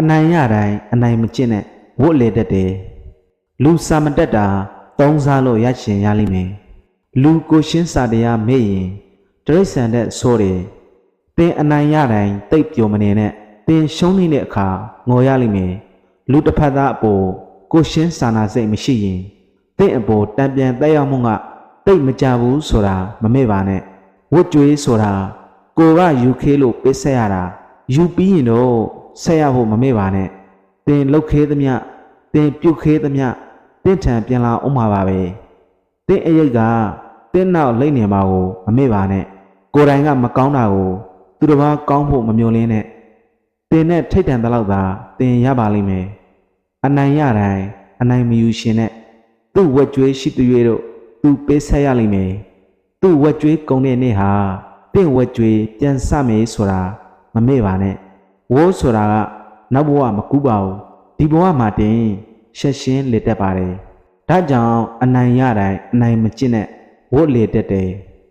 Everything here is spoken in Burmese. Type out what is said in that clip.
အနိုင်ရတိုင်းအနိုင်မကျင့်နဲ့ဝတ်လေတတ်တယ်လူစာမတက်တာသုံးစားလို့ရရှင်ရလိမ့်မယ်လူကိုရှင်းစာတရားမေ့ရင်တရိษံတဲ့ဆိုတယ်သင်အနိုင်ရတိုင်းတိတ်ပျော်မနေနဲ့သင်ရှုံးနေတဲ့အခါငိုရလိမ့်မယ်လူတစ်ဖက်သားအပေါ်ကိုရှင်းစာနာစိတ်မရှိရင်သင်အပေါ်တံပြန်တက်ရောက်မှုကတိတ်မကြဘူးဆိုတာမမေ့ပါနဲ့ဝတ်ကြွေးဆိုတာကိုကယူခေးလို့ပေးဆက်ရတာ ယူပြီးရင်တော့ဆက်ရဖို့မမေ့ပါနဲ့သင်လှုပ်ခဲသမျှသင်ပြုတ်ခဲသမျှတင့်ထန်ပြန်လာအောင်မှာပါပဲသင်အရိတ်ကသင်နောက်လိမ့်နေမှာကိုမမေ့ပါနဲ့ကိုယ်တိုင်ကမကောင်းတာကို သူတစ်ပါးကောင်းဖို့မမျှော်လင့်နဲ့သင်နဲ့ထိတ်တန်တဲ့လောက်သာသင်ရပါလိမ့်မယ်အနိုင်ရတိုင်းအနိုင်မယူရှင်နဲ့သူ့ဝက်ကြွေးရှိသူ၍တို့သူပေးဆက်ရလိမ့်မယ်သူ့ဝက်ကြွေးကုန်တဲ့နေ့ဟာတင့်ဝက်ကြွေးပြန်စမယ်ဆိုတာ မမေ့ပါနဲ့ဝိုးဆိုတာကနောက်ဘဝမကူးပါဘူးဒီဘဝမှာတင်ရှက်ရှင်းလေတက်ပါတယ်ဒါကြောင့်အနိုင်ရတိုင်းအနိုင်မကျင့်နဲ့ဝတ်လေတက်တယ်